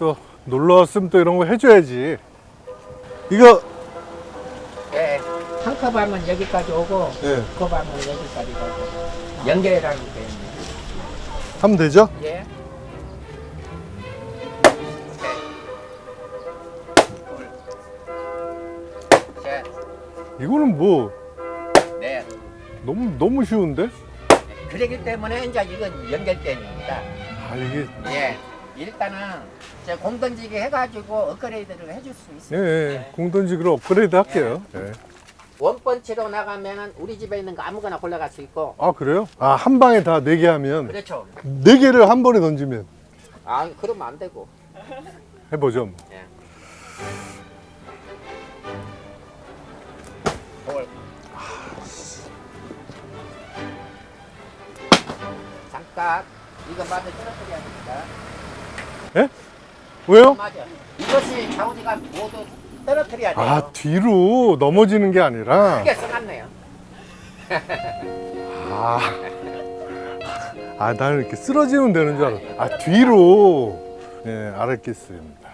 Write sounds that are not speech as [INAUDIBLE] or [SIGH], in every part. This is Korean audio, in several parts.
아, 또 놀러 왔으면 또 이런 거 해줘야지. 이거, 예. 한컵 하면 여기까지 오고, 예, 두컵 하면 여기까지 가고. 연결이라는 게 있네. 하면 되죠? 예. 셋, 이거는 뭐, 넷. 너무, 너무 쉬운데? 그러기 때문에 이제 이건 연결점입니다. 아, 이게, 예. 일단은 제 공던지기 해가지고 업그레이드를 해줄 수 예, 있어요. 예. 공던지기로 업그레이드 할게요. 예. 원펀치로 나가면은 우리 집에 있는 거 아무거나 골라갈 수 있고. 아, 그래요? 아, 한 방에 다 네 개 하면, 그렇죠. 네 개를 한 번에 던지면 아, 그러면 안 되고. 해보죠. 뭐. 예. 볼. 잠깐. 이거 맞아 떨어뜨려야 됩니다. 예? 왜요? 맞아. 이것이 좌우지가 모두 떨어뜨려야 돼요. 아, 뒤로 넘어지는 게 아니라, 크게 써놨네요. [LAUGHS] 아, 아, 나는 이렇게 쓰러지면 되는 줄 알았어. 아, 뒤로. 예, 알았겠습니다.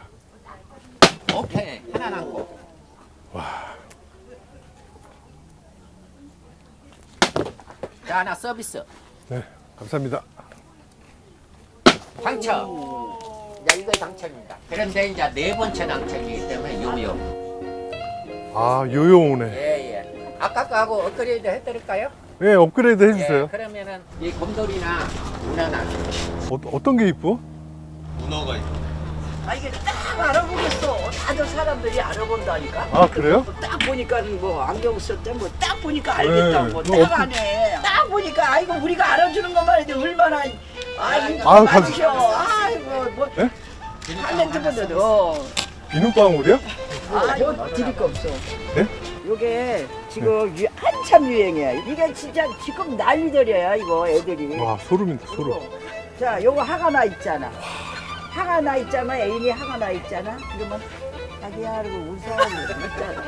오케이. 하나 남고. 자, 하나 서비스. 네, 감사합니다. 당첨. 야, 이거 당첨입니다. 그런데 이제 네 번째 당첨이기 때문에 요요. 아, 요요 오네. 예, 예. 아까 거하고 업그레이드 해드릴까요? 예, 업그레이드 해주세요. 예, 그러면은 이 곰돌이나 문어나 어, 어떤 게 이뻐? 문어가 있고 아 이게 딱 알아보겠어. 다들 사람들이 알아본다니까. 아, 그래요? 딱 보니까 뭐 안경 썼대 뭐딱 보니까 알겠다 네, 뭐 그거 딱 안해. 딱 보니까 아이고 우리가 알아주는 것만 해도 얼마나 아유, 많으셔. 아이고 뭐 예? 탤런트분들도 비눗방울이요? 아뭐 드릴 거 없어. 예? 요게 지금 유- 한참 유행이야. 이게 진짜 지금 난리들이야 이거 애들이. 와, 소름이다, 소름. 자, 요거 화가 나 있잖아. 화가 나 있잖아. 애인이 화가 나 있잖아. 그러면 자기야 그러고 웃어 있잖아.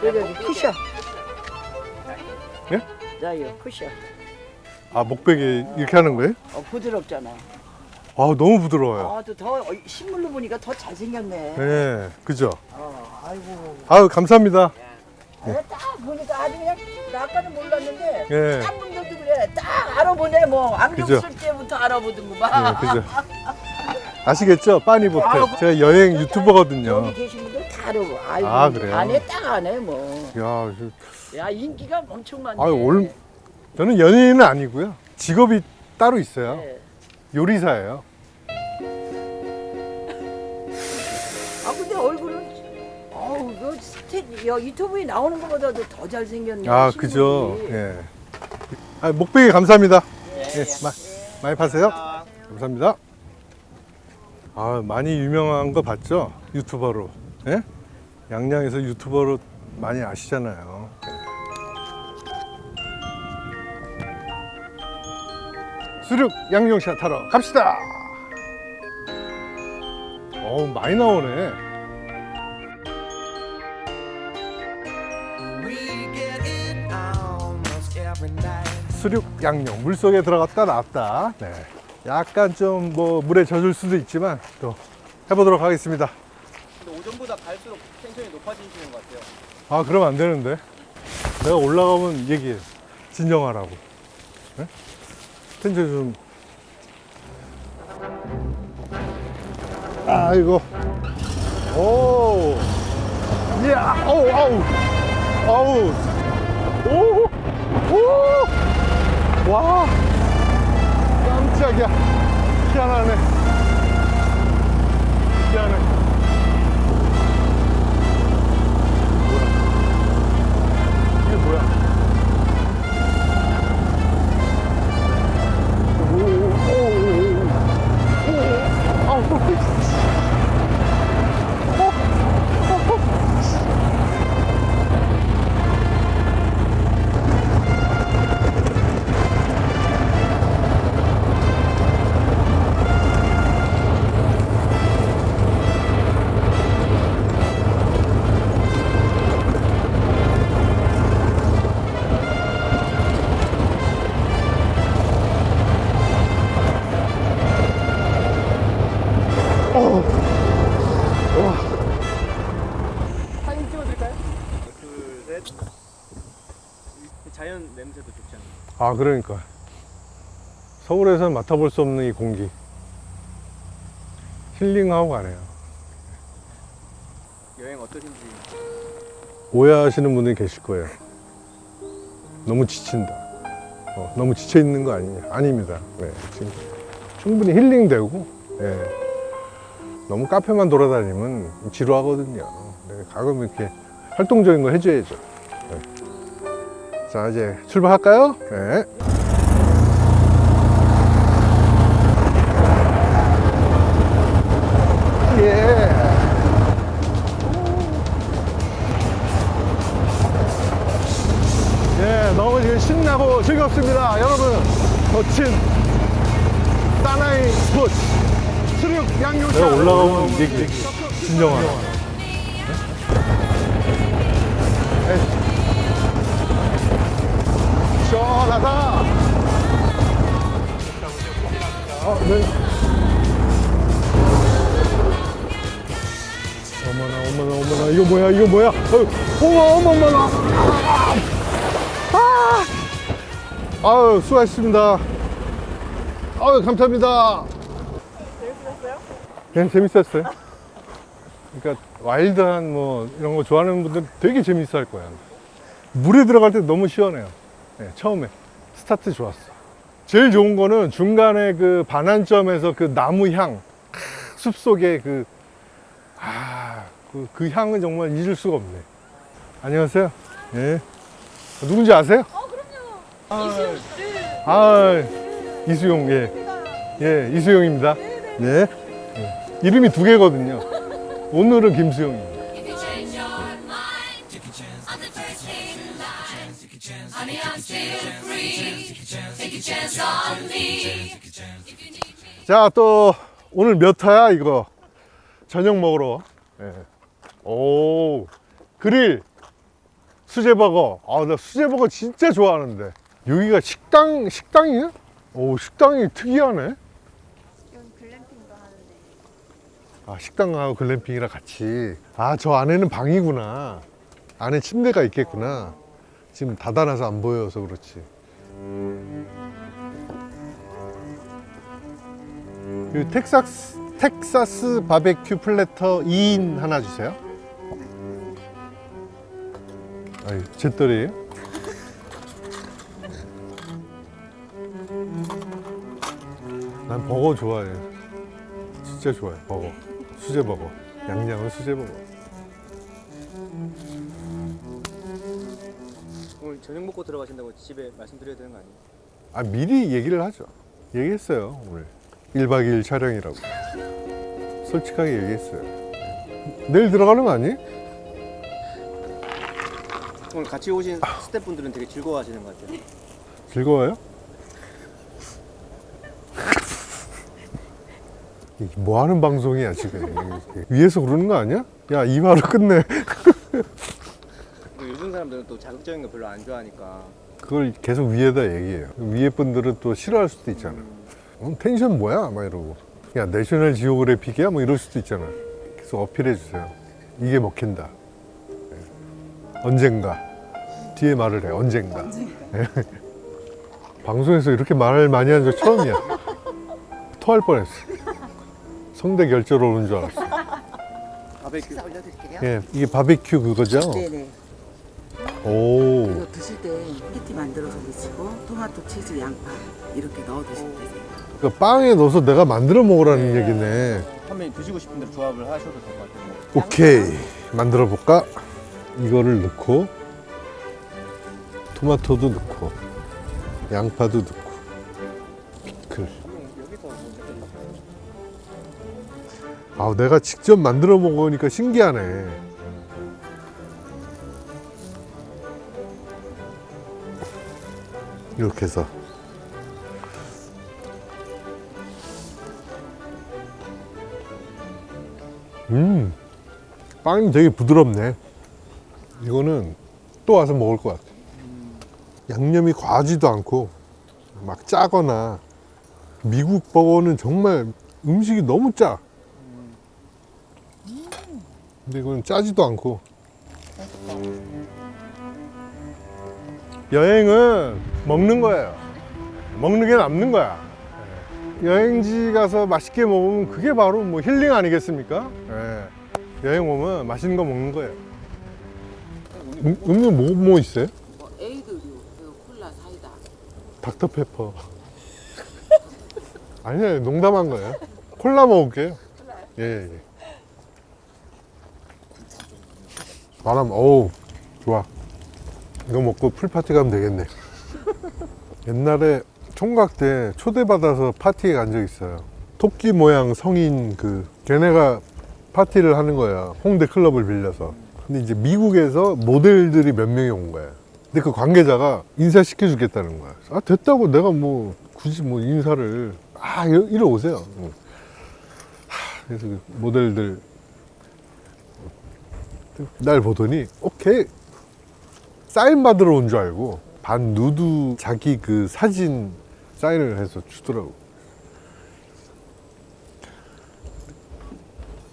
그래서 여기 푸셔. 예? 자, 이거 푸셔. 아, 목베개 이렇게 하는 거예요? 어, 부드럽잖아. 아, 너무 부드러워요. 아, 또 더, 어, 실물로 보니까 더 잘생겼네. 예, 그죠? 어, 아이고. 아유, 감사합니다. 내가 딱 보니까 아주 그냥, 나 아까는 몰랐는데, 예, 딴 분들도 그래. 딱 알아보네, 뭐. 안경 그죠? 쓸 때부터 알아보던구만. 예, 그죠? 아시겠죠? 빠니보트. 제가 여행 유튜버거든요. 여기 계신 분들 다 알아보. 아이고. 아, 그래요? 안 해, 딱안 해, 뭐. 야, 저- 야 인기가 엄청 많네. 아유, 올- 저는 연예인은 아니고요. 직업이 따로 있어요. 네. 요리사예요. 아 근데 얼굴은 어우 그 스테 야, 유튜브에 나오는 것보다도 더 잘생겼네. 아, 신분이. 그죠? 예. 아, 목베개 감사합니다. 예, 마, 많이 파세요. 감사합니다. 아, 많이 유명한 거 봤죠? 유튜버로. 예? 양양에서 유튜버로 많이 아시잖아요. 수륙 양용샷 타러 갑시다. 어우, 많이 나오네. 수륙 양용 물속에 들어갔다 나왔다. 네. 약간 좀 뭐 물에 젖을 수도 있지만 또 해보도록 하겠습니다. 근데 오전보다 갈수록 텐션이 높아지시는 것 같아요 아 그러면 안 되는데 내가 올라가면 얘기해 진정하라고 네? 텐션 좀. 아이고 오 이야 어우 아우. 아우. 오 오 와. 깜짝이야. 희한하네. 희한해 어. 와. 사진 찍어드릴까요? 둘, 셋. 자연 냄새도 좋지 않나요? 아, 그러니까. 서울에서는 맡아볼 수 없는 이 공기. 힐링하고 가네요. 여행 어떠신지. 오해하시는 분들이 계실 거예요. 너무 지친다. 어, 너무 지쳐 있는 거 아니냐? 아닙니다. 네, 지금 충분히 힐링되고, 예. 너무 카페만 돌아다니면 지루하거든요 네, 가끔 이렇게 활동적인 거 해줘야죠 네. 자 이제 출발할까요? 네. 예. 예, 너무 신나고 즐겁습니다. 여러분, 거친 사나이 스포츠 내가 올라가면 얘기 진정한. 시원하다. 어, 네. 어머나 어머나 어머나. 이거 뭐야 이거 뭐야? 어, 어머 어머 어머나. 아유 수고하셨습니다. 아유 감사합니다? 네 재밌었어요 그러니까 와일드한 뭐 이런 거 좋아하는 분들 되게 재밌어 할 거야 물에 들어갈 때 너무 시원해요 네, 처음에 스타트 좋았어 제일 좋은 거는 중간에 그 반환점에서 그 나무 향 크, 숲속에 그 아, 그, 그 향은 정말 잊을 수가 없네. 안녕하세요. 예. 누군지 아세요? 어, 그럼요. 이수용 씨. 아, 이수용, 예. 예, 이수용입니다. 네. 예. 이름이 두 개거든요. 오늘은 me. 자, 또 오늘 몇 화야 이거? 저녁 먹으러. 예. 오, 그릴 수제버거. 아, 나 수제버거 진짜 좋아하는데. 여기가 식당 식당이야? 오, 식당이 특이하네. 여기 글램핑도 하는데 아, 식당하고 글램핑이랑 같이. 아, 저 안에는 방이구나. 안에 침대가 있겠구나. 지금 닫아놔서 안 보여서 그렇지. 이 텍사스, 텍사스 바베큐 플래터 2인 하나 주세요. 아이, 제 딸이에요? 난 버거 좋아해. 진짜 좋아해, 버거. 수제 버거. 양양은 수제 버거. 오늘 저녁 먹고 들어가신다고 집에 말씀드려야 되는 거 아니에요? 아, 미리 얘기를 하죠. 얘기했어요, 오늘. 1박 2일 촬영이라고. 솔직하게 얘기했어요. 내일 들어가는 거 아니? 오늘 같이 오신 스태프분들은 되게 즐거워하시는 것 같아요. 즐거워요? 이게 뭐 하는 방송이야, 지금. 위에서 그러는 거 아니야? 야, 2화로 끝내. 또 요즘 사람들은 또 자극적인 거 별로 안 좋아하니까 그걸 계속 위에다 얘기해요. 위에 분들은 또 싫어할 수도 있잖아. 어, 텐션 뭐야? 막 이러고. 야, 내셔널 지오그래픽이야? 뭐 이럴 수도 있잖아. 계속 어필해 주세요. 이게 먹힌다. 예. 언젠가. 뒤에 말을 해. 언젠가. 예. 방송에서 이렇게 말을 많이 한 적 처음이야. [LAUGHS] 토할 뻔했어. 성대 결절 오는 줄 알았어. 바베큐 식사 올려드릴게요. 예, 이게 바비큐 그거죠? 네네. 오. 이거 드실 때 패티 만들어서 드시고 토마토, 치즈, 양파 이렇게 넣어 드시면 되세요. 그러니까 빵에 넣어서 내가 만들어 먹으라는 네. 얘기네. 한번 드시고 싶은 대로 조합을 하셔도 될 것 같아요. 오케이 만들어 볼까? 이거를 넣고 토마토도 넣고 양파도 넣고 아 내가 직접 만들어 먹으니까 신기하네. 이렇게 해서. 음 빵이 되게 부드럽네. 이거는 또 와서 먹을 것 같아. 양념이 과하지도 않고 막 짜거나 미국 버거는 정말 음식이 너무 짜 근데 이거는 짜지도 않고 여행은 먹는 거예요. 먹는 게 남는 거야. 예. 여행지 가서 맛있게 먹으면 그게 바로 뭐 힐링 아니겠습니까? 예. 여행 오면 맛있는 거 먹는 거예요. 음, 음료 뭐, 뭐 있어요? 뭐 에이드류, 그리고 콜라, 사이다. 닥터페퍼. [LAUGHS] 아니에요, 농담한 거예요. 콜라 먹을게요. 예, 예. 바람, 어우, 좋아. 이거 먹고 풀파티 가면 되겠네. [LAUGHS] 옛날에 총각 때 초대받아서 파티에 간 적 있어요. 토끼 모양 성인 그, 걔네가 파티를 하는 거야. 홍대 클럽을 빌려서. 근데 이제 미국에서 모델들이 몇 명이 온 거야. 근데 그 관계자가 인사시켜 주겠다는 거야. 아, 됐다고 내가 뭐 굳이 뭐 인사를 아, 이러, 이러 오세요. 응. 하, 그래서 그 모델들 날 보더니 오케이 사인 받으러 온 줄 알고 반 누드 자기 그 사진 사인을 해서 주더라고.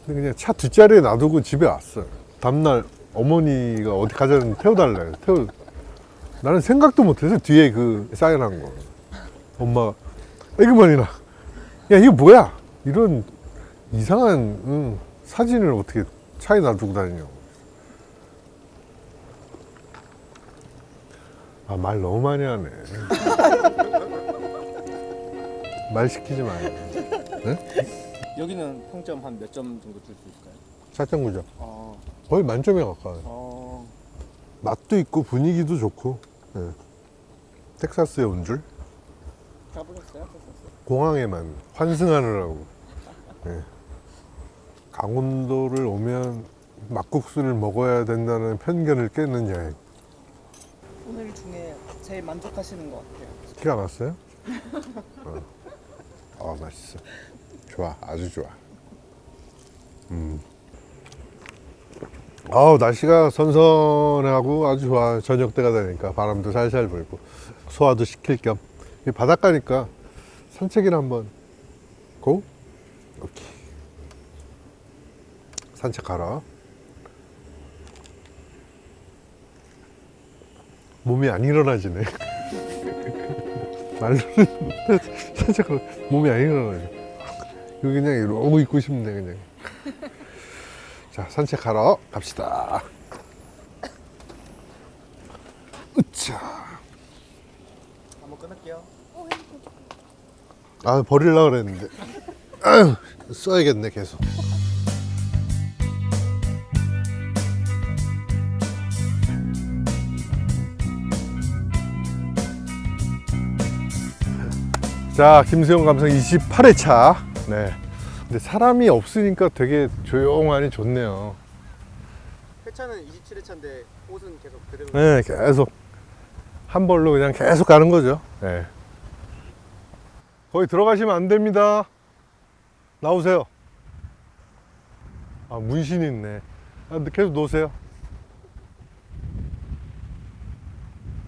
근데 그냥 차 뒷자리에 놔두고 집에 왔어. 다음날 어머니가 어디 가자는 태워달래. 태워. 나는 생각도 못해서 뒤에 그 사인한 거. 엄마가 애기만이나. 야 이거 뭐야? 이런 이상한 응, 사진을 어떻게 차에 놔두고 다니냐고. 아 말 너무 많이 하네. [LAUGHS] 말 시키지 마요. 여기는 평점 한 몇 점 정도 줄 수 있을까요? 4.9점. 어, 거의 만점에 가까워요. 어, 맛도 있고 분위기도 좋고. 예. 텍사스에 온 줄. 가보셨어요? 공항에만 환승하느라고. 예. 강원도를 오면 막국수를 먹어야 된다는 편견을 깨는 여행. 오늘 중에 제일 만족하시는 것 같아요. 티가 났어요? 어. 어, 맛있어. 좋아, 아주 좋아. 음. 아우, 날씨가 선선하고 아주 좋아. 저녁 때가 되니까 바람도 살살 불고 소화도 시킬 겸. 이 바닷가니까 산책이나 한번 고? 오케이. 산책하라. 몸이 안 일어나지네. 말로는 산책하러 몸이 안 일어나요. 여기 그냥 이러고 있고 싶네 그냥. 자 산책하러 갑시다. 으차. 한번 끊을게요. 아 버릴라 그랬는데. 아유, 써야겠네 계속. 자, 김수영 감성 28회차. 네. 근데 사람이 없으니까 되게 조용하니 좋네요. 회차는 27회차인데 옷은 계속 그대로. 네, 계속 한 벌로 그냥 계속 가는 거죠. 네. 거기 들어가시면 안 됩니다. 나오세요. 아, 문신이 있네. 아, 계속 놓으세요.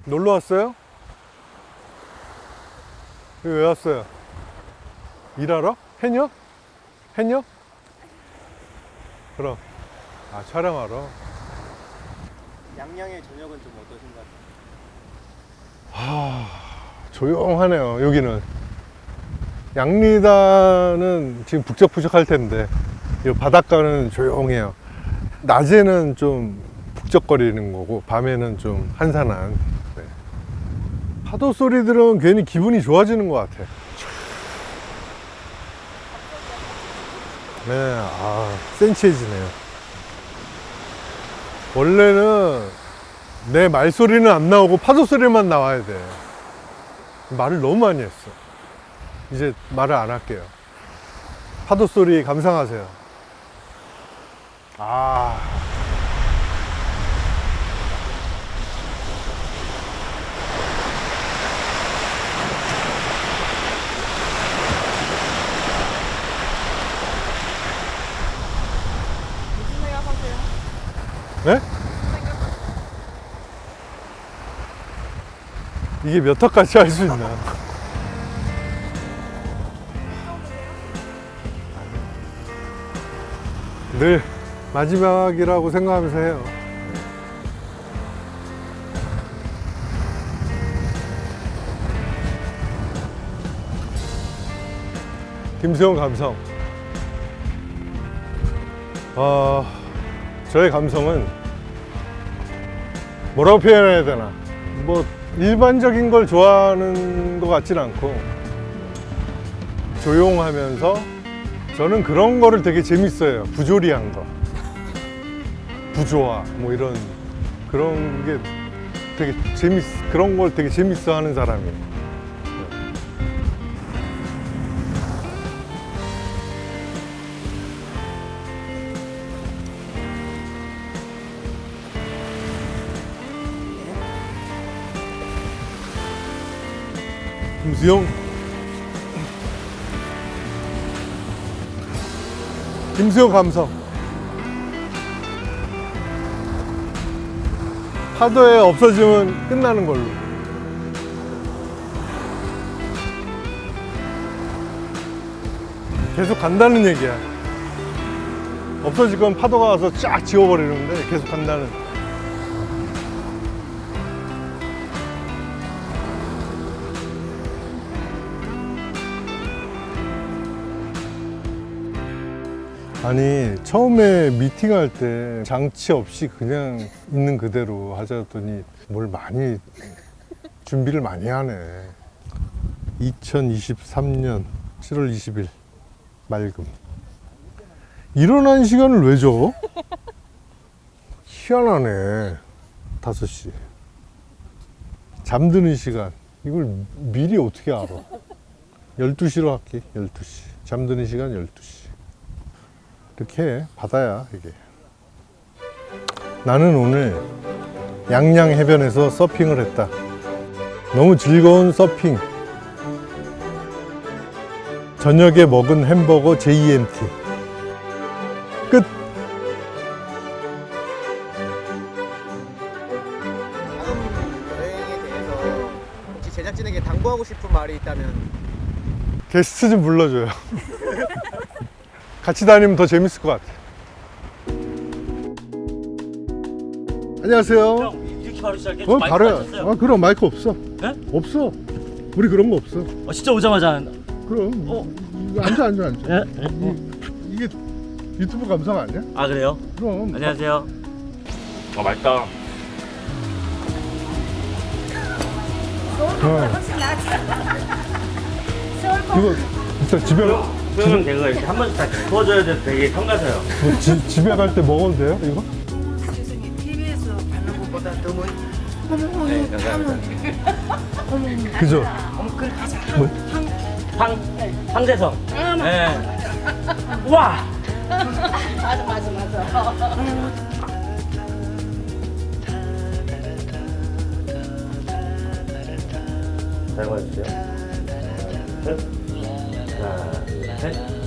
놀러 왔어요? 여기 왜 왔어요? 일하러? 해녀? 해녀? 그럼. 아, 촬영하러? 양양의 저녁은 좀 어떠신가요? 조용하네요 여기는 양리단은 지금 북적북적할 텐데 이 바닷가는 조용해요 낮에는 좀 북적거리는 거고 밤에는 좀 한산한 네. 파도 소리 들으면 괜히 기분이 좋아지는 것 같아 네 아 센치해지네요 원래는 내 말소리는 안 나오고 파도 소리만 나와야 돼. 말을 너무 많이 했어. 이제 말을 안 할게요. 파도 소리 감상하세요. 아. 네? 이게 몇 학까지 할 수 있나? 늘 마지막이라고 생각하면서 해요. 김수영 감성. 어... 저의 감성은 뭐라고 표현해야 되나? 뭐 일반적인 걸 좋아하는 것 같지는 않고 조용하면서 저는 그런 거를 되게 재밌어요. 부조리한 거. 부조화 뭐 이런 그런 게 되게 재밌 그런 걸 되게 재밌어 하는 사람이에요. 수영 김수영 감성. 파도에 없어지면 끝나는 걸로. 계속 간다는 얘기야. 없어질 건 파도가 와서 쫙 지워버리는데 계속 간다는 아니 처음에 미팅할 때 장치 없이 그냥 있는 그대로 하자더니 뭘 많이 준비를 많이 하네. 2023년 7월 20일 맑음. 일어난 시간을 왜 줘? 희한하네 5시. 잠드는 시간. 이걸 미리 어떻게 알아? 12시로 할게 12시. 잠드는 시간 12시 이렇게 해. 바다야 이게. 나는 오늘 양양 해변에서 서핑을 했다. 너무 즐거운 서핑. 저녁에 먹은 햄버거 JMT 끝 다음 여행에 대해서 혹시 제작진에게 당부하고 싶은 말이 있다면? 게스트 좀 불러줘요 [LAUGHS] 같이 다니면 더 재밌을 것 같아 안녕하세요 이렇게 바로 시작해? 어 마이크 바로야 맞췄어요? 아 그럼 마이크 없어 네? 없어 우리 그런 거 없어 어, 진짜 오자마자 그럼 어? 이거 앉아 앉아 앉아 예? 이 게 유튜브 감성 아니야? 아 그래요? 그럼 안녕하세요 아 맛있다 어. 이거 진짜 집에 수영 대가 이렇게 한 번씩 다 구워줘야 돼 되게 평가서요 뭐 지, 집에 갈 때 먹어도 돼요 이거? 세상에 TV에서 받는 것보다 더 뭐, 어머, 네 어머, 감사합니다 그죠? 어머, 그걸 가자. 뭐? 황 황대성 네. 와잘 먹어주세요 하나 둘 셋